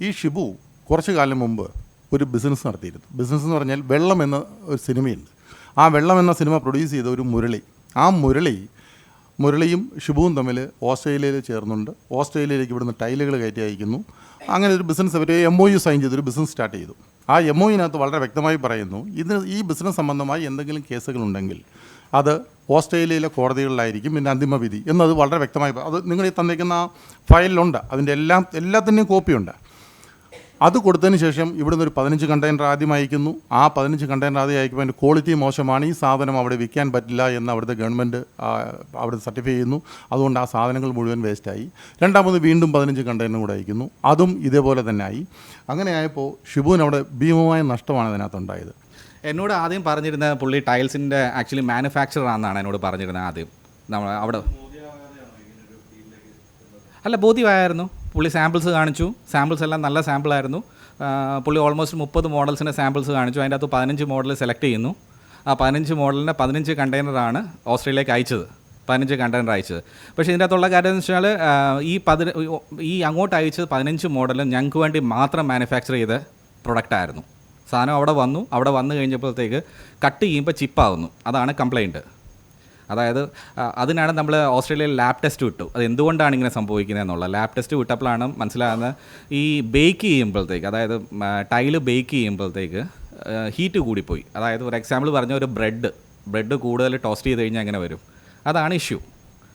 ഈ ഷിബു കുറച്ച് കാലം മുമ്പ് ഒരു ബിസിനസ് നടത്തിയിരുന്നു. ബിസിനസ് എന്ന് പറഞ്ഞാൽ വെള്ളം എന്ന ഒരു സിനിമയുണ്ട്. ആ വെള്ളം എന്ന സിനിമ പ്രൊഡ്യൂസ് ചെയ്ത ഒരു മുരളി. ആ മുരളി മുരളിയും ഷിബുവും തമ്മിൽ ഓസ്ട്രേലിയയിൽ ചേർന്നുണ്ട്. ഓസ്ട്രേലിയയിലേക്ക് ഇവിടുന്ന് ടൈലുകൾ കയറ്റി അയക്കുന്നു. അങ്ങനെ ഒരു ബിസിനസ് അവർ എം ഒ യു സൈൻ ചെയ്തൊരു ബിസിനസ് സ്റ്റാർട്ട് ചെയ്തു. ആ എം ഒ യുനകത്ത് വളരെ വ്യക്തമായി പറയുന്നു ഇത് ഈ ബിസിനസ് സംബന്ധമായി എന്തെങ്കിലും കേസുകളുണ്ടെങ്കിൽ അത് ഓസ്ട്രേലിയയിലെ കോടതികളിലായിരിക്കും പിന്നെ അന്തിമ വിധി. എന്നത് വളരെ വ്യക്തമായി അത് നിങ്ങൾ ഈ തന്നിരിക്കുന്ന ഫയലിലുണ്ട് അതിന്റെ എല്ലാം എല്ലാത്തിന്റെയും കോപ്പിയുണ്ട് അത് കൊടുത്തതിന് ശേഷം ഇവിടുന്ന് ഒരു പതിനഞ്ച് കണ്ടെയ്നർ ആദ്യം അയക്കുന്നു. ആ പതിനഞ്ച് കണ്ടെയ്നർ ആദ്യം അയക്കുമ്പോൾ അതിന്റെ ക്വാളിറ്റി മോശമാണ്. ഈ സാധനം അവിടെ വിൽക്കാൻ പറ്റില്ല എന്ന് അവിടുത്തെ ഗവൺമെന്റ് അവിടെ സർട്ടിഫൈ ചെയ്യുന്നു. അതുകൊണ്ട് ആ സാധനങ്ങൾ മുഴുവൻ വേസ്റ്റായി രണ്ടാമത് വീണ്ടും പതിനഞ്ച് കണ്ടെയ്നർ കൂടെ അയക്കുന്നു. അതും ഇതേപോലെ തന്നെ ആയി. അങ്ങനെ ആയപ്പോൾ ഷിബുവിന് അവിടെ ഭീമമായ നഷ്ടമാണ് അതിനകത്തുണ്ടായത് എന്നോട് ആദ്യം പറഞ്ഞിരുന്ന പുള്ളി ടൈൽസിന്റെ ആക്ച്വലി മാനുഫാക്ചറർ ആണെന്നാണ് എന്നോട് പറഞ്ഞിരുന്നത് ആദ്യം. നമ്മൾ അവിടെ അല്ല ബോധ്യമായിരുന്നു പുള്ളി സാമ്പിൾസ് കാണിച്ചു. സാമ്പിൾസ് എല്ലാം നല്ല സാമ്പിളായിരുന്നു പുള്ളി ഓൾമോസ്റ്റ് മുപ്പത് മോഡൽസിന്റെ സാമ്പിൾസ് കാണിച്ചു. അതിന്റെ അകത്ത് പതിനഞ്ച് മോഡൽ സെലക്ട് ചെയ്യുന്നു. ആ പതിനഞ്ച് മോഡലിന്റെ പതിനഞ്ച് കണ്ടെയ്നറാണ് ഓസ്ട്രേലിയയ്ക്ക് അയച്ചത്. പതിനഞ്ച് കണ്ടെയ്നർ അയച്ചത്. പക്ഷേ ഇതിന്റെ അകത്തുള്ള കാര്യം എന്ന് വെച്ചാൽ ഈ പതിന ഈ അങ്ങോട്ട് അയച്ചത് പതിനഞ്ച് മോഡൽ ഞങ്ങൾക്ക് വേണ്ടി മാത്രം മാനുഫാക്ചർ ചെയ്ത പ്രൊഡക്റ്റായിരുന്നു സാധനം അവിടെ വന്നു. അവിടെ വന്നു കഴിഞ്ഞപ്പോഴത്തേക്ക് കട്ട് ചെയ്യുമ്പോൾ ചിപ്പാവുന്നു അതാണ് കംപ്ലൈന്റ് അതായത് അതിനാണ് നമ്മൾ ഓസ്ട്രേലിയയിൽ ലാബ് ടെസ്റ്റ് വിട്ടു. അത് എന്തുകൊണ്ടാണ് ഇങ്ങനെ സംഭവിക്കുന്നത് എന്നുള്ളത്. ലാബ് ടെസ്റ്റ് വിട്ടപ്പോഴാണ് മനസ്സിലാകുന്നത് ഈ ബേക്ക് ചെയ്യുമ്പോഴത്തേക്ക് അതായത് ടൈൽ ബേക്ക് ചെയ്യുമ്പോഴത്തേക്ക് ഹീറ്റ് കൂടിപ്പോയി. അതായത് ഒരു എക്സാമ്പിൾ പറഞ്ഞ ഒരു ബ്രെഡ് ബ്രെഡ് കൂടുതൽ ടോസ്റ്റ് ചെയ്ത് കഴിഞ്ഞാൽ അങ്ങനെ വരും? അതാണ് ഇഷ്യൂ.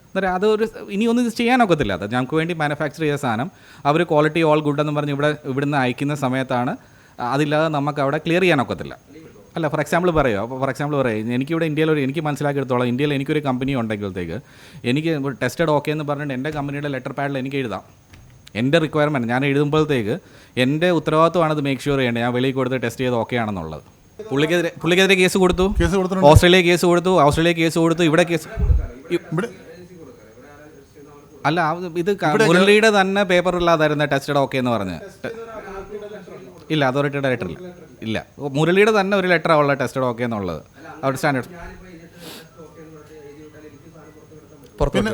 അന്നേരം അതൊരു ഇനിയൊന്നും ചെയ്യാനൊക്കത്തില്ല. അത് ഞങ്ങൾക്ക് വേണ്ടി മാനുഫാക്ചർ ചെയ്ത സാധനം. അവർ ക്വാളിറ്റി ഓൾ ഗുഡ് എന്ന് പറഞ്ഞ് ഇവിടെ ഇവിടുന്ന് അയക്കുന്ന സമയത്താണ് അതില്ലാതെ നമുക്ക് അവിടെ ക്ലിയർ ചെയ്യാനൊക്കത്തില്ല. അല്ല ഫോർ എക്സാമ്പിൾ പറയുക അപ്പോൾ ഫോർ എക്സാമ്പിൾ പറയുക എനിക്കിവിടെ ഇന്ത്യയിൽ ഒരു എനിക്ക് മനസ്സിലാക്കിയെടുത്തോളം ഇന്ത്യയിൽ എനിക്കൊരു കമ്പനി ഉണ്ടെങ്കിലത്തേക്ക് എനിക്ക് ടെസ്റ്റഡ് ഓക്കെ എന്ന് പറഞ്ഞിട്ട് എന്റെ കമ്പനിയുടെ ലെറ്റർ പാഡിൽ എനിക്ക് എഴുതാം. എന്റെ റിക്വയർമെന്റ് ഞാൻ എഴുതുമ്പോഴത്തേക്ക് എന്റെ ഉത്തരവാദിത്വമാണ് ഇത് മേക്ക് ഷുവർ ചെയ്യേണ്ടത്. ഞാൻ വെളിയിൽ കൊടുത്ത് ടെസ്റ്റ് ചെയ്ത് ഓക്കെ ആണെന്നുള്ളത്. പുള്ളിക്കെതിരെ പുള്ളിക്കെതിരെ കേസ് കൊടുത്തു? കേസ് കൊടുത്തു ഓസ്ട്രേലിയ കേസ് കൊടുത്തു. ഓസ്ട്രേലിയ കേസ് കൊടുത്തു. ഇവിടെ കേസ് ഇവിടെ അല്ല ഇത് മുരളിയുടെ തന്നെ പേപ്പർ ഇല്ലാതായിരുന്നു ടെസ്റ്റഡ് ഓക്കെ എന്ന് പറഞ്ഞ്. ഇല്ല അതോറിറ്റിയുടെ ഡയറക്ടർ ഇല്ല. ഇല്ല. മുരളിയുടെ തന്നെ ഒരു ലെറ്റർ ആവുള്ള ടെസ്റ്റഡ് ഓക്കെ എന്നുള്ളത്. അവിടെ സ്റ്റാൻഡേർഡ്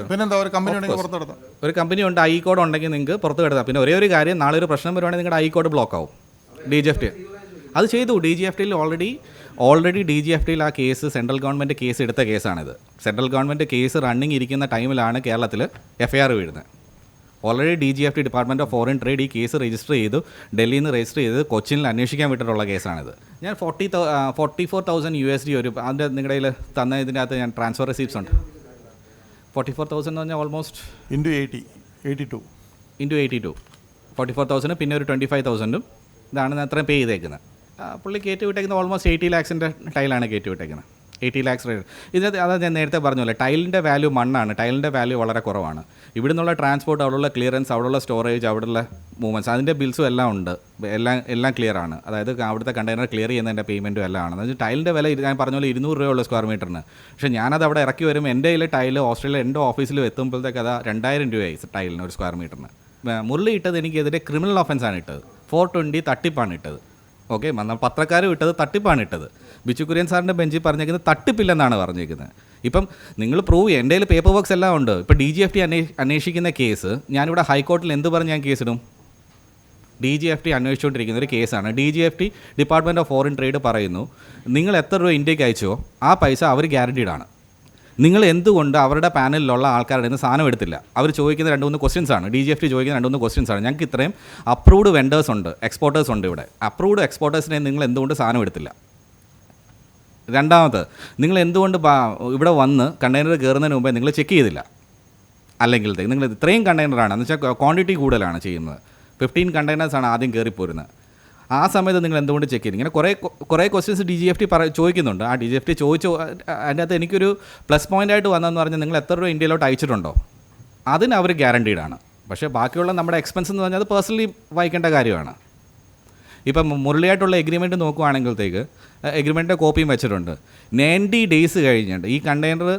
പിന്നെന്താ ഒരു കമ്പനി ഉണ്ടെങ്കിൽ പുറത്തെടുത്താം ഒരു കമ്പനി ഉണ്ട് ഐ കോഡ് ഉണ്ടെങ്കിൽ നിങ്ങൾക്ക് പുറത്ത് കിടത്താം പിന്നെ ഒരേ ഒരു കാര്യം നാളെ ഒരു പ്രശ്നം വരുവാണെങ്കിൽ നിങ്ങളുടെ ഐ കോഡ് ബ്ലോക്ക് ആവും. ഡി ജി എഫ് ടി അത് ചെയ്തു. ഡി ജി എഫ് ടിയിൽ already already D G F ടിയിൽ ആ കേസ് സെൻട്രൽ ഗവൺമെന്റ് കേസ് എടുത്ത കേസാണിത് സെൻട്രൽ ഗവൺമെന്റ് കേസ് റണ്ണിങ് ഇരിക്കുന്ന ടൈമിലാണ് കേരളത്തിൽ എഫ് ഐ ആർ വീഴുന്നത്. Already D G F T department of foreign trade ഈ കേസ് രജിസ്റ്റർ ചെയ്തു. ഡൽഹിയിൽ നിന്ന് രജിസ്റ്റർ ചെയ്ത് കൊച്ചിയിൽ അന്വേഷിക്കാൻ വിട്ടിട്ടുള്ള കേസാണിത്. ഞാൻ forty forty four thousand U S D ഒരു അതിന്റെ നിങ്ങളുടെ കയ്യിൽ തന്ന ഇതിന്റെ അകത്ത് ഞാൻ ട്രാൻസ്ഫർ റിസീപ്സ് ഉണ്ട്. ഫോർട്ടി ഫോർ തൗസൻഡ് എന്ന് പറഞ്ഞാൽ almost into eighty eighty two into eighty two forty four thousand പിന്നെ ഒരു ട്വന്റി ഫൈവ് തൗസൻഡും ഇതാണ് ഞാൻ അത്രയും പേ ചെയ്തേക്കുന്നത് പുള്ളി കയറ്റി വിട്ടേക്കുന്നത് ഓൾമോസ്റ്റ് എയ്റ്റി ലാക്സിന്റെ ടൈലാണ് കയറ്റി വിട്ടേക്കുന്നത് എയ്റ്റി ലാക്സ് റേറ്റ് ഇതിനകത്ത് അതാ ഞാൻ നേരത്തെ പറഞ്ഞല്ലോ ടൈലിന്റെ വാല്യൂ മണ്ണാണ്. ടൈലിന്റെ വാല്യൂ വളരെ കുറവാണ്. ഇവിടെ നിന്നുള്ള ട്രാൻസ്പോർട്ട് അവിടെയുള്ള ക്ലിയറൻസ് അവിടെയുള്ള സ്റ്റോറേജ് അവിടെയുള്ള മൂവ്മെന്റ്സ് അതിന്റെ ബിൽസും എല്ലാം ഉണ്ട്. എല്ലാം എല്ലാം ക്ലിയർ ആണ്. അതായത് അവിടുത്തെ കണ്ടെയ്നർ ക്ലിയർ ചെയ്യുന്നതിന്റെ പേയ്മെന്റും എല്ലാം ആണ്. എന്നുവെച്ചാൽ ടൈലിന്റെ വില ഞാൻ പറഞ്ഞ പോലെ ഇരുന്നൂറ് രൂപയുള്ള സ്ക്വയർ മീറ്ററിന് പക്ഷേ ഞാനത് അവിടെ ഇറക്കി വരുമ്പോൾ എന്റെ കയ്യിൽ ടൈൽ ഓസ്ട്രേലിയ എന്റെ ഓഫീസിൽ എത്തുമ്പോഴത്തേക്ക് അത് രണ്ടായിരം രൂപയായി ടൈലിന് ഒരു സ്ക്വയർ മീറ്ററിന് മുരളി ഇട്ടത് എനിക്കെതിരെ ക്രിമിനൽ ഒഫൻസാണ് ഇട്ടത്. ഫോർ ട്വന്റി തട്ടിപ്പാണ് ഇട്ടത്. ഓക്കെ പത്രക്കാർ വിട്ടത് തട്ടിപ്പാണ് ഇട്ടത്. ബിച്ചു കുര്യൻ സാറിന്റെ ബെഞ്ചിൽ പറഞ്ഞേക്കുന്നത് തട്ടിപ്പില്ലെന്നാണ് പറഞ്ഞേക്കുന്നത്. ഇപ്പം നിങ്ങൾ പ്രൂവ് ചെയ്യുക എന്റെ പേപ്പർ വർക്ക്സ് എല്ലാം ഉണ്ട്. ഇപ്പം ഡി ജി എഫ് ടി അന്വേഷിക്കുന്ന കേസ് ഞാനിവിടെ ഹൈക്കോർട്ടിൽ എന്ത് പറഞ്ഞ് ഞാൻ കേസിടും? ഡി ജി എഫ് ടി അന്വേഷിച്ചുകൊണ്ടിരിക്കുന്ന ഒരു കേസാണ്. D G F T department of foreign trade പറയുന്നു നിങ്ങൾ എത്ര രൂപ ഇന്ത്യയ്ക്ക് അയച്ചോ? ആ പൈസ അവർ ഗ്യാരണ്ടീഡാണ് നിങ്ങൾ എന്തുകൊണ്ട് അവരുടെ പാനലിലുള്ള ആൾക്കാരുടെ നിന്ന് സാധനം എടുത്തില്ല? അവർ ചോദിക്കുന്ന രണ്ട് മൂന്ന് ക്വസ്റ്റ്യൻസ് ആണ്. ഡി ജി എഫ് ടി ചോദിക്കുന്ന രണ്ട് മൂന്ന് ക്വസ്റ്റ്യൻസ് ആണ്. ഞങ്ങൾക്ക് ഇത്രയും അപ്രൂവ്ഡ് വെൻഡേഴ്സ് ഉണ്ട് എക്സ്പോർട്ടേഴ്സ് ഉണ്ട് ഇവിടെ. അപ്രൂവ്ഡ് എക്സ്പോർട്ടേഴ്സിനെ നിങ്ങൾ എന്തുകൊണ്ട് സാധനം എടുത്തില്ല? രണ്ടാമത് നിങ്ങൾ എന്തുകൊണ്ട് ഇവിടെ വന്ന് കണ്ടെയ്നർ കയറുന്നതിന് മുമ്പേ നിങ്ങൾ ചെക്ക് ചെയ്തില്ല? അല്ലെങ്കിൽ നിങ്ങൾ ഇത്രയും കണ്ടെയ്നറാണ് എന്ന് വെച്ചാൽ ക്വാണ്ടിറ്റി കൂടുതലാണ് ചെയ്യുന്നത്. ഫിഫ്റ്റീൻ കണ്ടെയ്നേഴ്സാണ് ആദ്യം കയറിപ്പോരുന്നത്. ആ സമയത്ത് നിങ്ങൾ എന്തുകൊണ്ട് ചെക്ക് ചെയ്തു ഇങ്ങനെ കുറേ കുറേ questions D G F T ചോദിക്കുന്നുണ്ട്. ആ ഡി ജി എഫ് ടി ചോദിച്ചു അതിന്റെ അകത്ത് എനിക്കൊരു പ്ലസ് പോയിന്റ് ആയിട്ട് വന്നതെന്ന് പറഞ്ഞാൽ നിങ്ങൾ എത്ര രൂപ ഇന്ത്യയിലോട്ട് അയച്ചിട്ടുണ്ടോ? അതിന് അവർ ഗ്യാരണ്ടീഡ് ആണ്. പക്ഷേ ബാക്കിയുള്ള നമ്മുടെ എക്സ്പെൻസ് എന്ന് പറഞ്ഞാൽ അത് പേഴ്സണലി വായിക്കേണ്ട കാര്യമാണ്. ഇപ്പം മുരളിയായിട്ടുള്ള എഗ്രിമെന്റ് നോക്കുവാണെങ്കിലത്തേക്ക് എഗ്രിമെന്റിന്റെ കോപ്പിയും വെച്ചിട്ടുണ്ട്. നയന്റി ഡേയ്സ് കഴിഞ്ഞിട്ട് ഈ കണ്ടെയ്നർ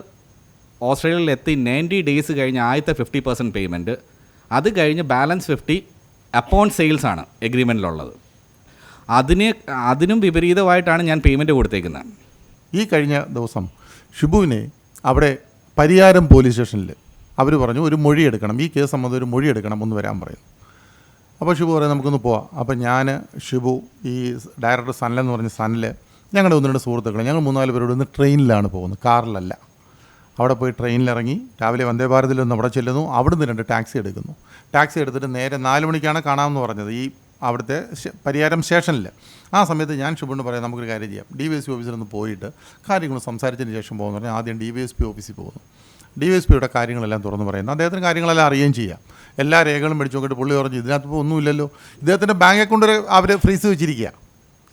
ഓസ്ട്രേലിയയിൽ എത്തി നയന്റി ഡേയ്സ് കഴിഞ്ഞ് ആദ്യത്തെ ഫിഫ്റ്റി പെർസെന്റ് പേയ്മെന്റ് അത് കഴിഞ്ഞ് ബാലൻസ് ഫിഫ്റ്റി അപ്പോൺ സെയിൽസ് ആണ് എഗ്രിമെന്റിലുള്ളത് അതിന് അതിനും വിപരീതമായിട്ടാണ് ഞാൻ പേയ്മെന്റ് കൊടുത്തേക്കുന്നത്. ഈ കഴിഞ്ഞ ദിവസം ഷിബുവിനെ അവിടെ പരിയാരം പോലീസ് സ്റ്റേഷനിൽ അവർ പറഞ്ഞു ഒരു മൊഴി എടുക്കണം. ഈ കേസ് സംബന്ധം ഒരു മൊഴി എടുക്കണം ഒന്ന് വരാൻ പറയുന്നു. അപ്പോൾ ഷിബു പറയാം നമുക്കൊന്ന് പോവാം. അപ്പോൾ ഞാൻ ഷിബു ഈ ഡയറക്ടർ സനലെന്ന് പറഞ്ഞ സനൽ ഞങ്ങളുടെ ഒന്ന് രണ്ട് സുഹൃത്തുക്കൾ ഞങ്ങൾ മൂന്നാൽ പേരോട് ഇന്ന് ട്രെയിനിലാണ് പോകുന്നത്. കാറിലല്ല. അവിടെ പോയി ട്രെയിനിലിറങ്ങി രാവിലെ വന്ദേ ഭാരതിൽ ഒന്ന് അവിടെ ചെല്ലുന്നു. അവിടുന്ന് രണ്ട് ടാക്സി എടുക്കുന്നു. ടാക്സി എടുത്തിട്ട് നേരെ നാല് മണിക്കാണ് കാണാമെന്ന് പറഞ്ഞത്. ഈ അവിടുത്തെ പരിഹാരം സ്റ്റേഷനിൽ. ആ സമയത്ത് ഞാൻ ഷിബുണ്ട് പറയാം നമുക്കൊരു കാര്യം ചെയ്യാം. ഡി വി എസ് പി ഓഫീസിലൊന്ന് പോയിട്ട് കാര്യങ്ങൾ സംസാരിച്ചതിന് ശേഷം പോകുന്നു. പറഞ്ഞാൽ ആദ്യം ഡി വി എസ് പി ഓഫീസിൽ പോകുന്നു. ഡി വി എസ് പിയുടെ കാര്യങ്ങളെല്ലാം തുറന്നു പറയുന്നു. അദ്ദേഹത്തിന് കാര്യങ്ങളെല്ലാം അറിയുകയും ചെയ്യാം. എല്ലാ രേഖകളും മേടിച്ച് നോക്കിയിട്ട് പുള്ളി പറഞ്ഞു ഇതിനകത്ത് ഇപ്പോൾ ഒന്നുമില്ലല്ലോ ഇദ്ദേഹത്തിന്റെ ബാങ്ക് അക്കൗണ്ട് അവർ ഫ്രീസ് വെച്ചിരിക്കുക.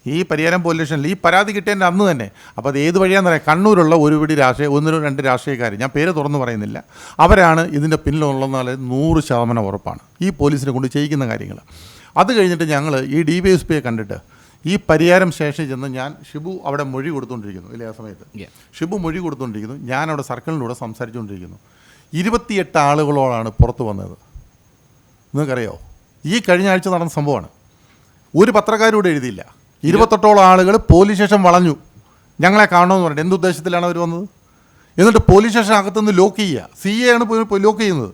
ഈ പരിയാരം പോലീസ് സ്റ്റേഷനിൽ ഈ പരാതി കിട്ടിയതിന്റെ അന്ന് തന്നെ അപ്പോൾ അത് ഏത് വഴിയാണെന്ന് പറയാം കണ്ണൂരുള്ള ഒരു പിടി രാഷ്ട്രീയ ഒന്നിനും രണ്ട് രാഷ്ട്രീയക്കാർ ഞാൻ പേര് തുറന്നു പറയുന്നില്ല. അവരാണ് ഇതിന്റെ പിന്നിലുള്ളതെന്നാൽ നൂറ് ശതമാനം ഉറപ്പാണ്. ഈ പോലീസിനെ കൊണ്ട് ചെയ്യിക്കുന്ന കാര്യങ്ങൾ അത് കഴിഞ്ഞിട്ട് ഞങ്ങൾ ഈ ഡി വൈ എസ് പിയെ കണ്ടിട്ട് ഈ പരിഹാരം സ്റ്റേഷനിൽ ചെന്ന് ഞാൻ ഷിബു അവിടെ മൊഴി കൊടുത്തുകൊണ്ടിരിക്കുന്നു ഇല്ലേ ആ സമയത്ത്. ഷിബു മൊഴി കൊടുത്തുകൊണ്ടിരിക്കുന്നു ഞാൻ അവിടെ സർക്കിളിലൂടെ സംസാരിച്ചുകൊണ്ടിരിക്കുന്നു ഇരുപത്തിയെട്ട് ആളുകളോടാണ് പുറത്തു വന്നത്. നിങ്ങൾക്കറിയോ? ഈ കഴിഞ്ഞ ആഴ്ച നടന്ന സംഭവമാണ്. ഒരു പത്രക്കാരോട് എഴുതിയില്ല. ഇരുപത്തെട്ടോളം ആളുകൾ പോലീസ് സ്റ്റേഷൻ വളഞ്ഞു. ഞങ്ങളെ കാണണമെന്ന് പറഞ്ഞിട്ട് എന്തുദ്ദേശത്തിലാണ് അവർ വന്നത്? എന്നിട്ട് പോലീസ് സ്റ്റേഷൻ അകത്തുനിന്ന് ലോക്ക് ചെയ്യുക. സി എ ആണ് പോയി ലോക്ക് ചെയ്യുന്നത്.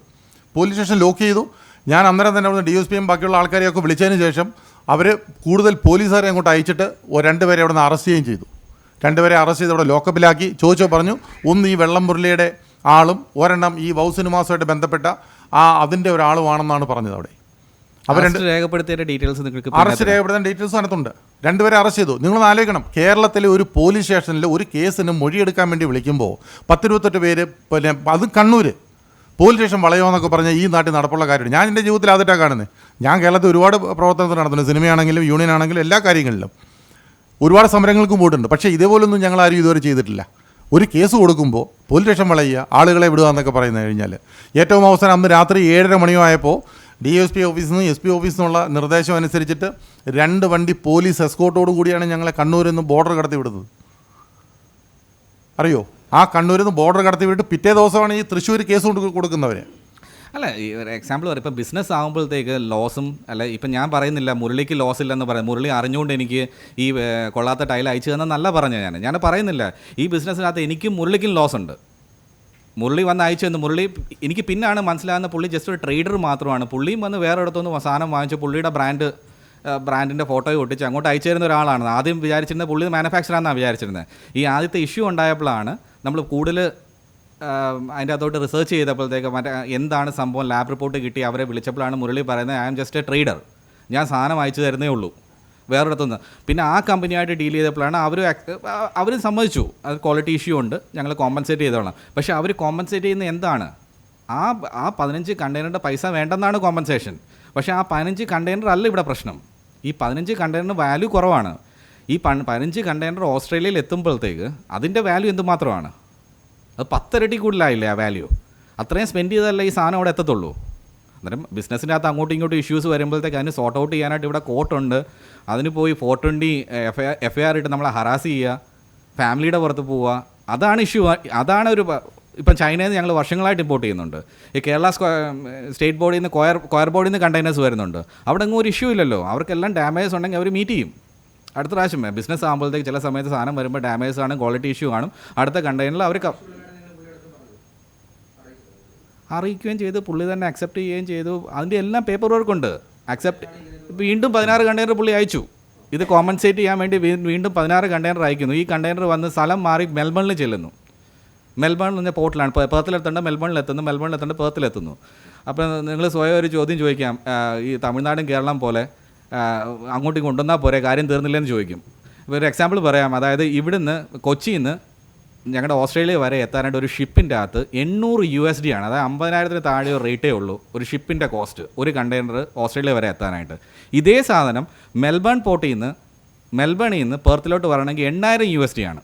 പോലീസ് സ്റ്റേഷൻ ലോക്ക് ചെയ്തു. ഞാൻ അന്നേരം തന്നെ അവിടുന്ന് ഡി എസ് പിയും ബാക്കിയുള്ള ആൾക്കാരെയൊക്കെ വിളിച്ചതിന് ശേഷം അവർ കൂടുതൽ പോലീസുകാരെ അങ്ങോട്ട് അയച്ചിട്ട് രണ്ടുപേരെ അവിടെ നിന്ന് അറസ്റ്റ് ചെയ്യുകയും ചെയ്തു. രണ്ടുപേരെ അറസ്റ്റ് ചെയ്ത് അവിടെ ലോക്കപ്പിലാക്കി. ചോദിച്ചോ പറഞ്ഞു ഒന്ന് ഈ വെള്ളം മുരളിയുടെ ആളും ഒരെണ്ണം ഈ വൗ സിനിമാസുമായിട്ട് ബന്ധപ്പെട്ട ആ അതിന്റെ ഒരാളുമാണെന്നാണ് പറഞ്ഞത് അവിടെ. അവർ രണ്ട് രേഖപ്പെടുത്തിയ ഡീറ്റെയിൽസ് നിങ്ങൾക്ക് അറസ്റ്റ് രേഖപ്പെടുത്താൻ ഡീറ്റെയിൽസ് അതിനകത്തുണ്ട്. രണ്ടുപേരെ അറസ്റ്റ് ചെയ്തു. നിങ്ങൾ ആലോചിക്കണം. കേരളത്തിലെ ഒരു പോലീസ് സ്റ്റേഷനിൽ ഒരു കേസിന് മൊഴിയെടുക്കാൻ വേണ്ടി വിളിക്കുമ്പോൾ പത്തിരുപത്തെട്ട് പേര് പിന്നെ അത് കണ്ണൂർ പോലീസ് സ്റ്റേഷൻ വളയോന്നൊക്കെ പറഞ്ഞ ഈ നാട്ടിൽ നടപ്പുള്ള കാര്യമാണ്. ഞാൻ എന്റെ ജീവിതത്തിൽ ആദ്യമായിട്ടാണ് കാണുന്നത്. ഞാൻ കേരളത്തിൽ ഒരുപാട് പ്രവർത്തനത്തിൽ നടത്തുന്നു സിനിമയാണെങ്കിലും യൂണിയൻ ആണെങ്കിലും എല്ലാ കാര്യങ്ങളിലും. ഒരുപാട് സമരങ്ങൾക്കും പോയിട്ടുണ്ട്. പക്ഷേ ഇതേപോലൊന്നും ഞങ്ങൾ ആരും ഇതുവരെ ചെയ്തിട്ടില്ല. ഒരു കേസ് കൊടുക്കുമ്പോൾ പോലീസ് സ്റ്റേഷൻ വളയുക ആളുകളെ വിടുക എന്നൊക്കെ പറയുന്നത് കഴിഞ്ഞാൽ ഏറ്റവും അവസാനം അന്ന് രാത്രി ഏഴര മണിയോ ആയപ്പോൾ ഡി എസ് പി ഓഫീസിൽ നിന്ന് എസ് പി ഓഫീസിൽ നിന്നുള്ള നിർദ്ദേശം അനുസരിച്ചിട്ട് രണ്ട് വണ്ടി പോലീസ് എസ്കോട്ടോടു കൂടിയാണ് ഞങ്ങളെ കണ്ണൂരിൽ നിന്ന് ബോർഡർ കടത്തി വിടുന്നത്. അറിയോ? ആ കണ്ണൂരിൽ നിന്ന് ബോർഡർ കടത്തി വിട്ട് പിറ്റേ ദിവസമാണ് ഈ തൃശ്ശൂർ കേസ് കൊണ്ട് കൊടുക്കുന്നവർ അല്ല ഈ ഒരു എക്സാമ്പിൾ പറയും. ഇപ്പം ബിസിനസ് ആകുമ്പോഴത്തേക്ക് ലോസും അല്ല ഇപ്പം ഞാൻ പറയുന്നില്ല മുരളിക്ക് ലോസ് ഇല്ലെന്ന് പറയാം. മുരളി അറിഞ്ഞുകൊണ്ട് എനിക്ക് ഈ കൊള്ളാത്ത ടൈൽ അയച്ചു തന്നെ നല്ല പറഞ്ഞു ഞാൻ. ഞാൻ പറയുന്നില്ല. ഈ ബിസിനസ്സിനകത്ത് എനിക്കും മുരളിക്കും ലോസ് ഉണ്ട്. മുരളി വന്ന് അയച്ചു തന്നു. മുരളി എനിക്ക് പിന്നാണ് മനസ്സിലാകുന്ന പുള്ളി ജസ്റ്റ് ഒരു ട്രേഡർ മാത്രമാണ്. പുള്ളിയും വന്ന് വേറെ ഇടത്തുനിന്ന് സാധനം വാങ്ങിച്ച്. പുള്ളിയുടെ ബ്രാൻഡ് ബ്രാൻഡിന്റെ ഫോട്ടോ ഒട്ടിച്ച് അങ്ങോട്ട് അയച്ചു തരുന്ന ഒരാളാണ്. ആദ്യം വിചാരിച്ചിരുന്നത് പുള്ളി മാനുഫാക്ചർ ആണെന്നാണ് വിചാരിച്ചിരുന്നത്. ഈ ആദ്യത്തെ ഇഷ്യൂ ഉണ്ടായപ്പോഴാണ് നമ്മൾ കൂടുതൽ അതിന്റെ അകത്തോട്ട് റിസർച്ച് ചെയ്തപ്പോഴത്തേക്ക് മറ്റേ എന്താണ് സംഭവം? ലാബ് റിപ്പോർട്ട് കിട്ടി അവരെ വിളിച്ചപ്പോഴാണ് മുരളി പറയുന്നത് I am just a trader ഞാൻ സാധനം അയച്ചു തരുന്നേ ഉള്ളൂ. വേറൊരിടത്തുനിന്ന്. പിന്നെ ആ കമ്പനിയായിട്ട് ഡീൽ ചെയ്തപ്പോഴാണ് അവർ അവർ സമ്മതിച്ചു. അത് ക്വാളിറ്റി ഇഷ്യൂ ഉണ്ട് ഞങ്ങൾ കോമ്പൻസേറ്റ് ചെയ്തോളാം പക്ഷേ അവർ കോമ്പൻസേറ്റ് ചെയ്യുന്ന എന്താണ്? ആ ആ പതിനഞ്ച് കണ്ടെയ്നറിന്റെ പൈസ വേണ്ടെന്നാണ് കോമ്പൻസേഷൻ പക്ഷേ ആ പതിനഞ്ച് കണ്ടെയ്നർ അല്ല ഇവിടെ പ്രശ്നം. ഈ പതിനഞ്ച് കണ്ടെയ്നറിന് വാല്യൂ കുറവാണ്. ഈ പതിനഞ്ച് കണ്ടെയ്നർ ഓസ്ട്രേലിയയിൽ എത്തുമ്പോഴത്തേക്ക് അതിന്റെ വാല്യൂ എന്തുമാത്രമാണ്? അത് പത്തരട്ടി കൂടുതലായില്ലേ ആ വാല്യൂ അത്രയും സ്പെൻഡ് ചെയ്തല്ലേ ഈ സാധനം അവിടെ എത്തത്തുള്ളൂ. അന്നേരം ബിസിനസ്സിന്റെ അകത്ത് അങ്ങോട്ടും ഇങ്ങോട്ടും ഇഷ്യൂസ് വരുമ്പോഴത്തേക്ക് അതിന് സോർട്ട് ഔട്ട് ചെയ്യാനായിട്ട് ഇവിടെ കോർട്ടുണ്ട് അതിന് പോയി four twenty F F I R ഇട്ട് നമ്മളെ ഹറാസ് ചെയ്യുക ഫാമിലിയുടെ പുറത്ത് പോവുക. അതാണ് ഇഷ്യൂ അതാണ് ഒരു ഇപ്പം ചൈനയിൽ നിന്ന് ഞങ്ങൾ വർഷങ്ങളായിട്ട് ഇമ്പോർട്ട് ചെയ്യുന്നുണ്ട്. ഈ കേരള സ്റ്റേറ്റ് ബോർഡിൽ നിന്ന് കൊയർ കൊയർ ബോർഡിൽ നിന്ന് കണ്ടെയ്നേഴ്സ് വരുന്നുണ്ട്. അവിടെ അങ്ങ് ഒരു ഇഷ്യൂ ഇല്ലല്ലോ. അവർക്കെല്ലാം ഡാമേജസ് ഉണ്ടെങ്കിൽ അവർ മീറ്റ് ചെയ്യും. അടുത്ത പ്രാവശ്യം ബിസിനസ് ആകുമ്പോഴത്തേക്ക് ചില സമയത്ത് സാധനം വരുമ്പോൾ ഡാമേജ് ആണ് ക്വാളിറ്റി ഇഷ്യൂ കാണും. അടുത്ത കണ്ടെയ്നറിൽ അവർ അറിയിക്കുകയും ചെയ്തു പുള്ളി തന്നെ അക്സെപ്റ്റ് ചെയ്യുകയും ചെയ്തു. അതിന്റെ എല്ലാം പേപ്പർ വർക്ക് ഉണ്ട്. അക്സെപ്റ്റ് വീണ്ടും പതിനാറ് കണ്ടെയ്നർ പുള്ളി അയച്ചു. ഇത് കോമ്പൻസേറ്റ് ചെയ്യാൻ വേണ്ടി വീണ്ടും പതിനാറ് കണ്ടെയ്നർ അയക്കുന്നു. ഈ കണ്ടെയ്നർ വന്ന് സ്ഥലം മാറി മെൽബണിൽ ചെല്ലുന്നു. മെൽബണിൽ നിന്ന് പോർട്ടിലാണ്. പേർത്തിലെത്തേണ്ട മെൽബണിൽ എത്തുന്നു മെൽബണിൽ എത്തേണ്ട പേർത്തിലെത്തുന്നു. അപ്പോൾ നിങ്ങൾ സ്വയം ഒരു ചോദ്യം ചോദിക്കാം. ഈ തമിഴ്നാടും കേരളം പോലെ അങ്ങോട്ടും കൊണ്ടുവന്നാൽ പോരെ കാര്യം തീർന്നില്ലെന്ന് ചോദിക്കും. ഇപ്പോൾ ഒരു എക്സാമ്പിൾ പറയാം. അതായത് ഇവിടുന്ന് കൊച്ചിയിൽ നിന്ന് ഞങ്ങളുടെ ഓസ്ട്രേലിയ വരെ എത്താനായിട്ട് ഒരു ഷിപ്പിന്റെ അകത്ത് എണ്ണൂറ് യു എസ് ഡി ആണ്. അതായത് അമ്പതിനായിരത്തിന് താഴെ ഒരു റേറ്റേ ഉള്ളൂ ഒരു ഷിപ്പിന്റെ കോസ്റ്റ് ഒരു കണ്ടെയ്നർ ഓസ്ട്രേലിയ വരെ എത്താനായിട്ട്. ഇതേ സാധനം മെൽബൺ പോർട്ടിൽ നിന്ന് മെൽബണിൽ നിന്ന് പെർത്തിലോട്ട് വരണമെങ്കിൽ എണ്ണായിരം യു എസ് ഡി ആണ്.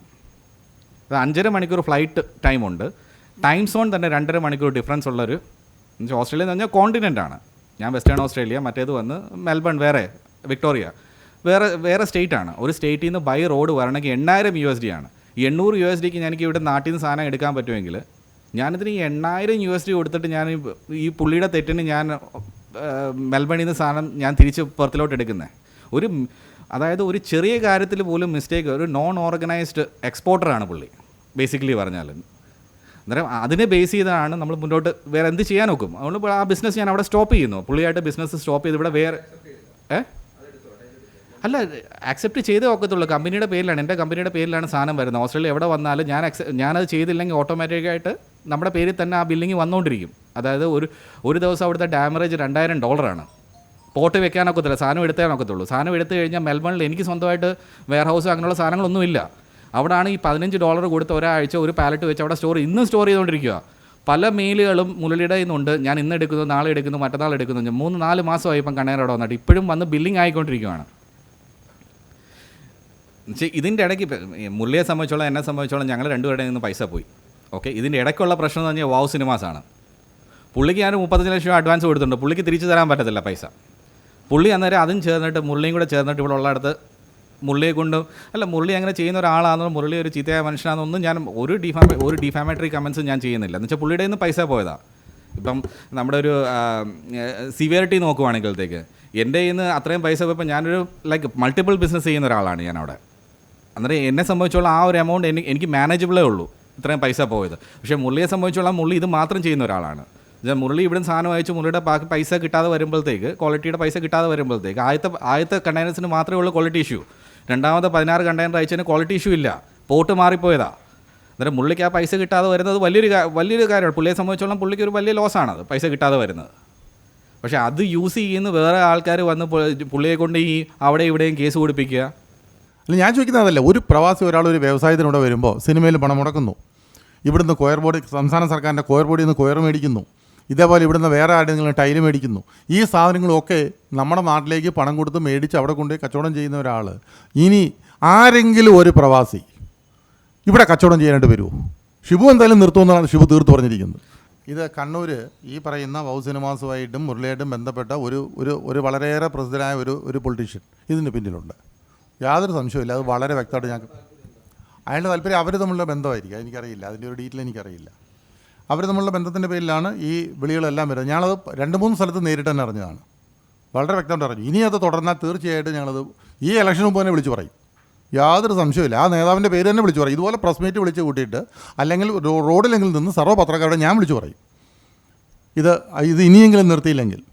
അത് അഞ്ചര മണിക്കൂർ ഫ്ലൈറ്റ് ടൈമുണ്ട് ടൈം സോൺ തന്നെ രണ്ടര മണിക്കൂർ ഡിഫറൻസ് ഉള്ളൊരു ഓസ്ട്രേലിയ എന്ന് പറഞ്ഞാൽ കോണ്ടിനെന്റ് ആണ്. ഞാൻ വെസ്റ്റേൺ ഓസ്ട്രേലിയ മറ്റേത് വന്ന് മെൽബൺ വേറെ വിക്ടോറിയ. വേറെ വേറെ സ്റ്റേറ്റാണ് ഒരു സ്റ്റേറ്റിൽ നിന്ന് ബൈ റോഡ് വരണമെങ്കിൽ എണ്ണായിരം യു എസ് ഡി ആണ്. എണ്ണൂറ് യു എസ് ഡിക്ക് എനിക്ക് ഇവിടെ നാട്ടിൽ നിന്ന് സാധനം എടുക്കാൻ പറ്റുമെങ്കിൽ ഞാനിതിന് എണ്ണായിരം യു എസ് ഡി കൊടുത്തിട്ട് ഞാൻ ഈ പുള്ളിയുടെ തെറ്റിന് ഞാൻ മെൽബണിൽ നിന്ന് സാധനം ഞാൻ തിരിച്ച് പുറത്തിലോട്ട് എടുക്കുന്നത് ഒരു അതായത് ഒരു ചെറിയ കാര്യത്തിൽ പോലും മിസ്റ്റേക്ക് ഒരു നോൺ ഓർഗനൈസ്ഡ് എക്സ്പോർട്ടറാണ് പുള്ളി. ബേസിക്കലി പറഞ്ഞാൽ അന്നേരം അതിനെ ബേസ് ചെയ്താണ് നമ്മൾ മുന്നോട്ട് വേറെ എന്ത് ചെയ്യാൻ നോക്കും. അതുകൊണ്ട് ആ ബിസിനസ് ഞാൻ അവിടെ സ്റ്റോപ്പ് ചെയ്യുന്നു. പുള്ളിയായിട്ട് ബിസിനസ് സ്റ്റോപ്പ് ചെയ്ത് ഇവിടെ വേറെ ഏ? അല്ല ആക്സെപ്റ്റ് ചെയ്തേ ഒക്കത്തുള്ളൂ. കമ്പനിയുടെ പേരിലാണ്. എന്റെ കമ്പനിയുടെ പേരിലാണ് സാധനം വരുന്നത്. ഓസ്ട്രേലിയ എവിടെ വന്നാലും ഞാൻ അക്സെപ്റ്റ് ഞാനത് ചെയ്തില്ലെങ്കിൽ ഓട്ടോമാറ്റിക്കായിട്ട് നമ്മുടെ പേരിൽ തന്നെ ആ ബില്ലിങ് വന്നുകൊണ്ടിരിക്കും. അതായത് ഒരു ഒരു ദിവസം അവിടുത്തെ ഡാമറേജ് രണ്ടായിരം ഡോളറാണ് പോട്ട് വെക്കാനൊക്കത്തില്ല സാധനം എടുത്തേ നോക്കത്തുള്ളൂ സാധനം എടുത്തു കഴിഞ്ഞാൽ മെൽബണിൽ എനിക്ക് സ്വന്തമായിട്ട് വെയർ ഹൗസ് അങ്ങനെയുള്ള സാധനങ്ങളൊന്നുമില്ല. അവിടെയാണ് ഈ പതിനഞ്ച് ഡോളർ കൊടുത്ത ഒരാഴ്ച ഒരു പാലറ്റ് വെച്ച് അവിടെ സ്റ്റോർ ഇന്നും സ്റ്റോർ ചെയ്തുകൊണ്ടിരിക്കുക. പല മെയിലുകളും മുരളിയുടെ നിന്നുണ്ട്. ഞാൻ ഇന്ന് എടുക്കുന്നു നാളെ എടുക്കുന്നു മറ്റന്നാൾ എടുക്കുന്നു. മൂന്ന് നാല് മാസമായി ഇപ്പം അവിടെ വന്നിട്ട്. ഇപ്പോഴും വന്ന് ബില്ലിംഗ് ആയിക്കൊണ്ടിരിക്കുകയാണ് ഇതിന്റെ ഇടയ്ക്ക് മുരളിയെ സംബന്ധിച്ചോളം എന്നെ സംബന്ധിച്ചോളം ഞങ്ങൾ രണ്ടുപേരുടെ നിന്ന് പൈസ പോയി. ഓക്കെ? ഇതിന്റെ ഇടയ്ക്കുള്ള പ്രശ്നം എന്ന് പറഞ്ഞാൽ വാവ് സിനിമാസാണ്. പുള്ളിക്ക് ഞാൻ മുപ്പത്തഞ്ച് ലക്ഷം അഡ്വാൻസ് കൊടുത്തിട്ടുണ്ട്. പുള്ളിക്ക് തിരിച്ചു തരാൻ പറ്റത്തില്ല പൈസ. പുള്ളി അന്നേരം അതും ചേർന്നിട്ട് മുരളിയും കൂടെ ചേർന്നിട്ട് ഇവിടെ ഉള്ളിടത്ത് മുരളിയെ കൊണ്ട് അല്ല മുരളി അങ്ങനെ ചെയ്യുന്ന ഒരാളാണെന്നോ മുരളി ഒരു ചീത്തയായ മനുഷ്യനാണെന്നൊന്നും ഞാൻ ഒരു ഡിഫാമ ഒരു ഡിഫാമേറ്ററി കമൻസും ഞാൻ ചെയ്യുന്നില്ല. എന്ന് വെച്ചാൽ പുള്ളിയുടെ നിന്ന് പൈസ പോയതാണ് ഇപ്പം നമ്മുടെ ഒരു സിവിയറിറ്റി നോക്കുവാണെങ്കിലത്തേക്ക് എന്റെ ഇന്ന് അത്രയും പൈസ പോയപ്പോൾ ഞാനൊരു ലൈക്ക് മൾട്ടിപ്പിൾ ബിസിനസ് ചെയ്യുന്ന ഒരാളാണ് ഞാൻ അവിടെ അന്നേരം എന്നെ സംബന്ധിച്ചുള്ള ആ ഒരു എമൗണ്ട് എനിക്ക് മാനേജബിളേ ഉള്ളൂ ഇത്രയും പൈസ പോയത്. പക്ഷേ മുരളിയെ സംബന്ധിച്ചുള്ള മുരളി ഇത് മാത്രം ചെയ്യുന്ന ഒരാളാണ്. മുരളി ഇവിടെ സാധനം അയച്ചു മുരളിയുടെ പൈസ കിട്ടാതെ വരുമ്പോഴത്തേക്ക് ക്വാളിറ്റിയുടെ പൈസ കിട്ടാതെ വരുമ്പോഴത്തേക്ക് ആദ്യത്തെ ആദ്യത്തെ കണ്ടെയ്നേഴ്സിന് മാത്രമേ ഉള്ളൂ ക്വാളിറ്റി ഇഷ്യൂ രണ്ടാമത്തെ പതിനാറ് കണ്ടെയ്നർ അയച്ചതിന് ക്വാളിറ്റി ഇഷ്യൂ ഇല്ല. പോട്ട് മാറിപ്പോയതാ. അന്നേരം മുള്ളിക്ക് ആ പൈസ കിട്ടാതെ വരുന്നത് വലിയൊരു വലിയൊരു കാര്യമാണ്. പുള്ളിയെ സംബന്ധിച്ചോളം പുള്ളിക്ക് ഒരു വലിയ അത് പൈസ കിട്ടാതെ വരുന്നത്. പക്ഷേ അത് യൂസ് ചെയ്യുന്ന വേറെ ആൾക്കാർ വന്ന് പുള്ളിയെ കൊണ്ട് ഈ അവിടെ ഇവിടെയും കേസ് കൊടുപ്പിക്കുക അല്ല ഞാൻ ചോദിക്കുന്നത് അതല്ല ഒരു പ്രവാസി ഒരാൾ ഒരു വ്യവസായത്തിനൂടെ വരുമ്പോൾ സിനിമയിൽ പണം മുടക്കുന്നു. ഇവിടുന്ന് കോയർ ബോർഡ് സംസ്ഥാന സർക്കാരിന്റെ കോയർ ബോർഡിൽ നിന്ന് കോയർ മേടിക്കുന്നു. ഇതേപോലെ ഇവിടുന്ന് വേറെ ആരുടെങ്കിലും ടൈൽ മേടിക്കുന്നു. ഈ സാധനങ്ങളൊക്കെ നമ്മുടെ നാട്ടിലേക്ക് പണം കൊടുത്ത് മേടിച്ച് അവിടെ കൊണ്ടുപോയി കച്ചവടം ചെയ്യുന്ന ഒരാൾ. ഇനി ആരെങ്കിലും ഒരു പ്രവാസി ഇവിടെ കച്ചവടം ചെയ്യാനായിട്ട് വരുമോ ഷിബു എന്തായാലും നിർത്തുമെന്നാണ് ഷിബു തീർത്ത് പറഞ്ഞിരിക്കുന്നത്. ഇത് കണ്ണൂർ ഈ പറയുന്ന വൗ സിനിമാസുമായിട്ടും മുരളിയായിട്ടും ബന്ധപ്പെട്ട ഒരു ഒരു ഒരു വളരെയേറെ പ്രസിദ്ധനായ ഒരു ഒരു പൊളിറ്റീഷ്യൻ ഇതിന് പിന്നിലുണ്ട്. യാതൊരു സംശയമില്ല അത് വളരെ വ്യക്തമായിട്ട് ഞങ്ങൾക്ക് അയാളുടെ താല്പര്യം അവർ തമ്മിലുള്ള ബന്ധമായിരിക്കും. എനിക്കറിയില്ല. അതിന്റെ ഒരു ഡീറ്റെയിൽ എനിക്കറിയില്ല. അവർ തമ്മിലുള്ള ബന്ധത്തിന്റെ പേരിലാണ് ഈ വിളികളെല്ലാം വരുന്നത്. ഞങ്ങളത് രണ്ട് മൂന്ന് സ്ഥലത്ത് നേരിട്ട് തന്നെ അറിഞ്ഞതാണ്. വളരെ വ്യക്തമായിട്ട് അറിഞ്ഞു. ഇനി അത് തുടർന്നാൽ തീർച്ചയായിട്ടും ഞങ്ങളത് ഈ ഇലക്ഷൻ മുമ്പ് തന്നെ വിളിച്ചു പറയും. യാതൊരു സംശയമില്ല ആ നേതാവിന്റെ പേര് തന്നെ വിളിച്ചു പറയും. ഇതുപോലെ പ്രസ് മീറ്റ് വിളിച്ച് കൂട്ടിയിട്ട് അല്ലെങ്കിൽ റോഡിലെങ്കിലും നിന്ന് സർവ പത്രക്കാരുടെ ഞാൻ വിളിച്ചു പറയും. ഇത് ഇത് ഇനിയെങ്കിലും നിർത്തിയില്ലെങ്കിൽ.